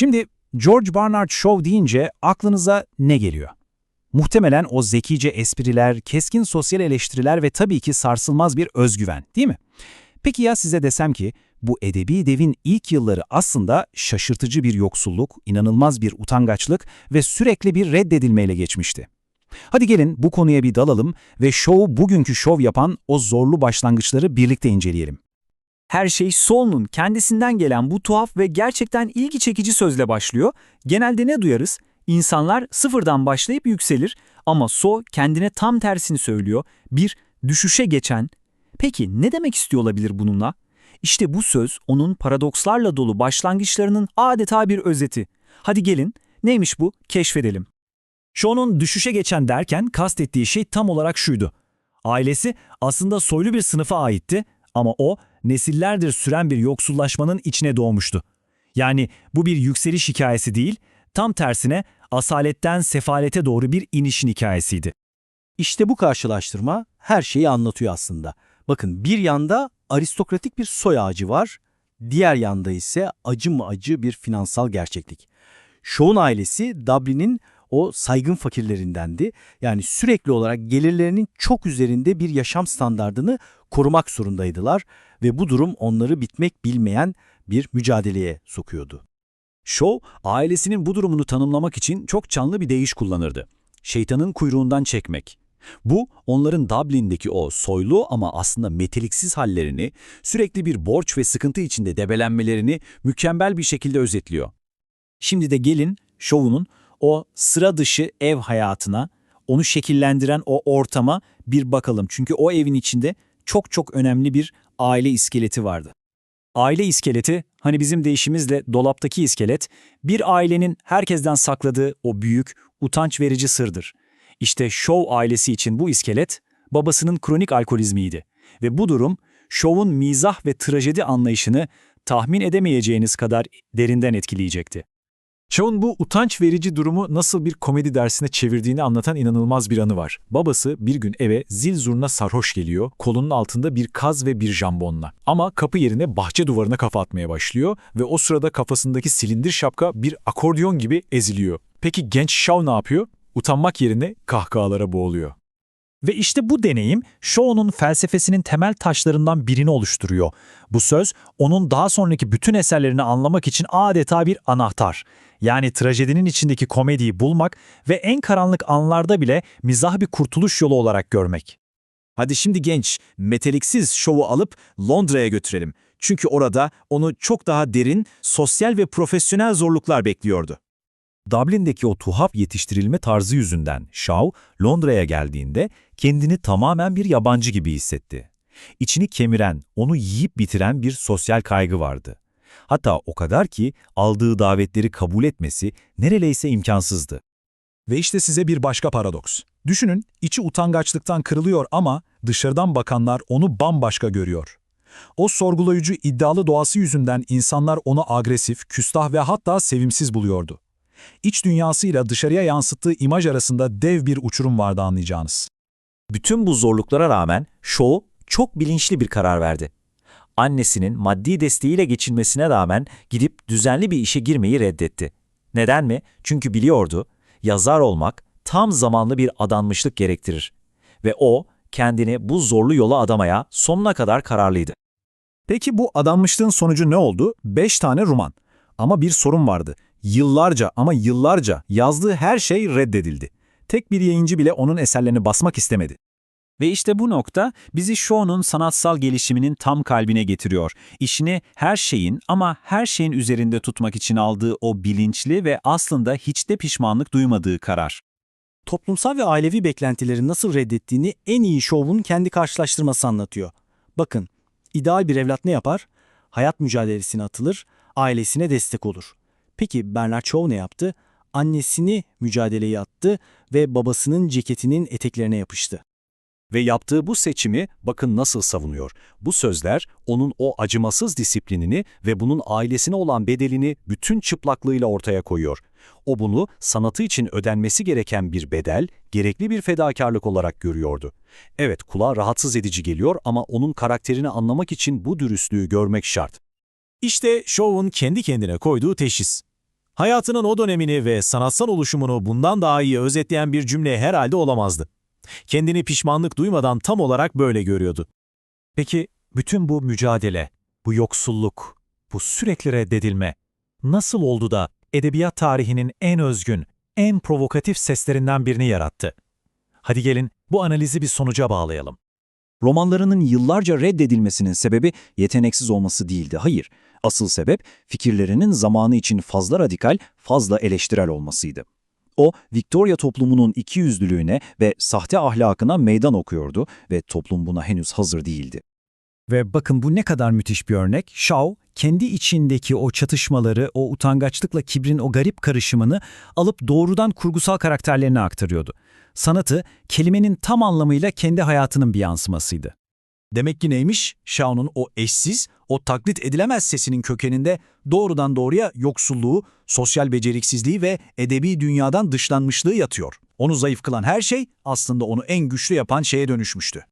Şimdi George Barnard Shaw deyince aklınıza ne geliyor? Muhtemelen o zekice espriler, keskin sosyal eleştiriler ve tabii ki sarsılmaz bir özgüven, değil mi? Peki ya size desem ki bu edebi devin ilk yılları aslında şaşırtıcı bir yoksulluk, inanılmaz bir utangaçlık ve sürekli bir reddedilmeyle geçmişti. Hadi gelin bu konuya bir dalalım ve şovu bugünkü şov yapan o zorlu başlangıçları birlikte inceleyelim. Her şey Sol'un kendisinden gelen bu tuhaf ve gerçekten ilgi çekici sözle başlıyor. Genelde ne duyarız? İnsanlar sıfırdan başlayıp yükselir ama So kendine tam tersini söylüyor. Bir, düşüşe geçen. Peki ne demek istiyor olabilir bununla? İşte bu söz onun paradokslarla dolu başlangıçlarının adeta bir özeti. Hadi gelin, neymiş bu? Keşfedelim. Shaw'nun düşüşe geçen derken kastettiği şey tam olarak şuydu. Ailesi aslında soylu bir sınıfa aitti ama o nesillerdir süren bir yoksullaşmanın içine doğmuştu. Yani bu bir yükseliş hikayesi değil, tam tersine asaletten sefalete doğru bir inişin hikayesiydi. İşte bu karşılaştırma her şeyi anlatıyor aslında. Bakın bir yanda aristokratik bir soy ağacı var, diğer yanda ise acı mı acı bir finansal gerçeklik. Shaw'un ailesi Dublin'in o saygın fakirlerindendi. Yani sürekli olarak gelirlerinin çok üzerinde bir yaşam standardını korumak zorundaydılar ve bu durum onları bitmek bilmeyen bir mücadeleye sokuyordu. Shaw, ailesinin bu durumunu tanımlamak için çok canlı bir deyiş kullanırdı. Şeytanın kuyruğundan çekmek. Bu, onların Dublin'deki o soylu ama aslında meteliksiz hallerini, sürekli bir borç ve sıkıntı içinde debelenmelerini mükemmel bir şekilde özetliyor. Şimdi de gelin Shaw'unun o sıra dışı ev hayatına, onu şekillendiren o ortama bir bakalım. Çünkü o evin içinde çok çok önemli bir aile iskeleti vardı. Aile iskeleti, hani bizim deyişimizle dolaptaki iskelet, bir ailenin herkesten sakladığı o büyük, utanç verici sırdır. İşte Shaw ailesi için bu iskelet, babasının kronik alkolizmiydi. Ve bu durum, Shaw'un mizah ve trajedi anlayışını tahmin edemeyeceğiniz kadar derinden etkileyecekti. Shaw'un bu utanç verici durumu nasıl bir komedi dersine çevirdiğini anlatan inanılmaz bir anı var. Babası bir gün eve zil zurna sarhoş geliyor, kolunun altında bir kaz ve bir jambonla. Ama kapı yerine bahçe duvarına kafa atmaya başlıyor ve o sırada kafasındaki silindir şapka bir akordeon gibi eziliyor. Peki genç Shaw ne yapıyor? Utanmak yerine kahkahalara boğuluyor. Ve işte bu deneyim Shaw'un felsefesinin temel taşlarından birini oluşturuyor. Bu söz onun daha sonraki bütün eserlerini anlamak için adeta bir anahtar. Yani trajedinin içindeki komediyi bulmak ve en karanlık anlarda bile mizah bir kurtuluş yolu olarak görmek. Hadi şimdi genç, meteliksiz şovu alıp Londra'ya götürelim. Çünkü orada onu çok daha derin, sosyal ve profesyonel zorluklar bekliyordu. Dublin'deki o tuhaf yetiştirilme tarzı yüzünden Shaw, Londra'ya geldiğinde kendini tamamen bir yabancı gibi hissetti. İçini kemiren, onu yiyip bitiren bir sosyal kaygı vardı. Hatta o kadar ki aldığı davetleri kabul etmesi neredeyse imkansızdı. Ve işte size bir başka paradoks. Düşünün, içi utangaçlıktan kırılıyor ama dışarıdan bakanlar onu bambaşka görüyor. O sorgulayıcı iddialı doğası yüzünden insanlar onu agresif, küstah ve hatta sevimsiz buluyordu. İç dünyasıyla dışarıya yansıttığı imaj arasında dev bir uçurum vardı anlayacağınız. Bütün bu zorluklara rağmen Shaw çok bilinçli bir karar verdi. Annesinin maddi desteğiyle geçinmesine rağmen gidip düzenli bir işe girmeyi reddetti. Neden mi? Çünkü biliyordu, yazar olmak tam zamanlı bir adanmışlık gerektirir. Ve o, kendini bu zorlu yola adamaya sonuna kadar kararlıydı. Peki bu adanmışlığın sonucu ne oldu? 5 tane roman. Ama bir sorun vardı. Yıllarca ama yıllarca yazdığı her şey reddedildi. Tek bir yayıncı bile onun eserlerini basmak istemedi. Ve işte bu nokta bizi Shaw'un sanatsal gelişiminin tam kalbine getiriyor. İşini her şeyin ama her şeyin üzerinde tutmak için aldığı o bilinçli ve aslında hiç de pişmanlık duymadığı karar. Toplumsal ve ailevi beklentileri nasıl reddettiğini en iyi şovun kendi karşılaştırması anlatıyor. Bakın, ideal bir evlat ne yapar? Hayat mücadelesine atılır, ailesine destek olur. Peki Bernard Shaw ne yaptı? Annesini mücadeleye attı ve babasının ceketinin eteklerine yapıştı. Ve yaptığı bu seçimi bakın nasıl savunuyor. Bu sözler onun o acımasız disiplinini ve bunun ailesine olan bedelini bütün çıplaklığıyla ortaya koyuyor. O bunu sanatı için ödenmesi gereken bir bedel, gerekli bir fedakarlık olarak görüyordu. Evet kulağa rahatsız edici geliyor ama onun karakterini anlamak için bu dürüstlüğü görmek şart. İşte Shaw'un kendi kendine koyduğu teşhis. Hayatının o dönemini ve sanatsal oluşumunu bundan daha iyi özetleyen bir cümle herhalde olamazdı. Kendini pişmanlık duymadan tam olarak böyle görüyordu. Peki bütün bu mücadele, bu yoksulluk, bu sürekli reddedilme nasıl oldu da edebiyat tarihinin en özgün, en provokatif seslerinden birini yarattı? Hadi gelin bu analizi bir sonuca bağlayalım. Romanlarının yıllarca reddedilmesinin sebebi yeteneksiz olması değildi. Hayır, asıl sebep fikirlerinin zamanı için fazla radikal, fazla eleştirel olmasıydı. O, Victoria toplumunun ikiyüzlülüğüne ve sahte ahlakına meydan okuyordu ve toplum buna henüz hazır değildi. Ve bakın bu ne kadar müthiş bir örnek. Shaw, kendi içindeki o çatışmaları, o utangaçlıkla kibrin o garip karışımını alıp doğrudan kurgusal karakterlerine aktarıyordu. Sanatı, kelimenin tam anlamıyla kendi hayatının bir yansımasıydı. Demek ki neymiş? Shaw'nun o eşsiz, o taklit edilemez sesinin kökeninde doğrudan doğruya yoksulluğu, sosyal beceriksizliği ve edebi dünyadan dışlanmışlığı yatıyor. Onu zayıf kılan her şey aslında onu en güçlü yapan şeye dönüşmüştü.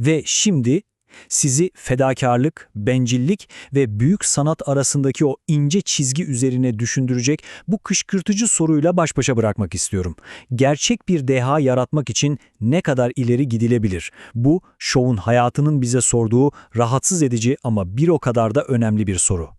Ve şimdi sizi fedakarlık, bencillik ve büyük sanat arasındaki o ince çizgi üzerine düşündürecek bu kışkırtıcı soruyla baş başa bırakmak istiyorum. Gerçek bir deha yaratmak için ne kadar ileri gidilebilir? Bu, şovun hayatının bize sorduğu rahatsız edici ama bir o kadar da önemli bir soru.